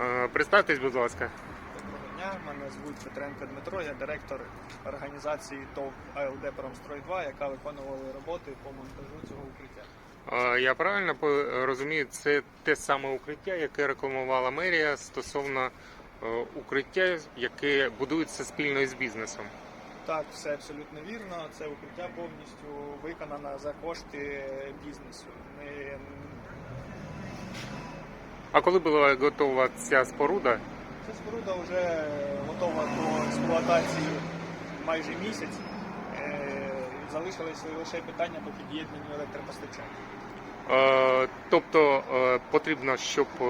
Е, Представтесь, будь ласка. Доброго дня, мене звуть Петренко Дмитро, я директор організації ТОВ АЛД Промстрой 2, яка виконувала роботи по монтажу цього укриття. Е, Я правильно розумію, це те саме укриття, яке рекламувала мерія стосовно е, укриття, яке будується спільно із бізнесом. Так, все абсолютно вірно. Це укриття повністю виконано за кошти бізнесу. Ми А коли була готова ця споруда? Ця споруда вже готова до експлуатації майже місяць. Е, Залишилося лише питання по під'єднанню електропостачання. Е, Тобто е, потрібно, щоб е,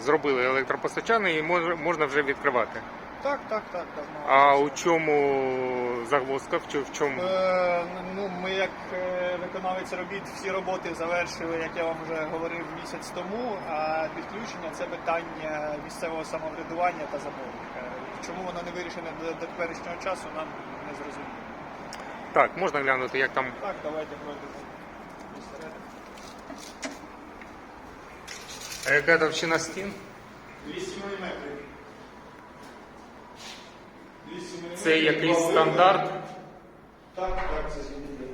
зробили електропостачання і мож- можна вже відкривати. Так, так, так, давно. А у чому загвоздка? В чому? Е, ну, ми як е, виконавець робіт всі роботи завершили, як я вам вже говорив, місяць тому. А підключення це питання місцевого самоврядування та замовника. Чому воно не вирішене до, до теперішнього часу, нам не зрозуміло. Так, можна глянути, як там. Так, давайте пройдемо. всередину. А яка товщина стін? 200 мм. 200 мм. Це якийсь стандарт? Так, так, це згідно.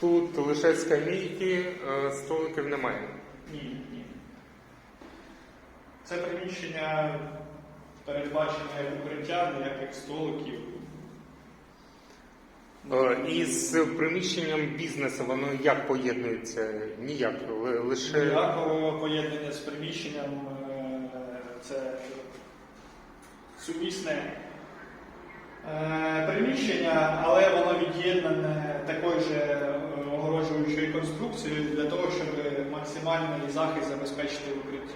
Тут лише скамейки, е, столиків немає. Ні, ні. Це приміщення передбачене як укриття, ніяких столиків. Е, І з приміщенням бізнесу воно як поєднується? Ніяк. ли- Лише Ніякого поєднання з приміщенням е, це сумісне е, приміщення, але воно від'єднане такою же е, огороджуючою конструкцією для того, щоб максимальний захист забезпечити в укритті.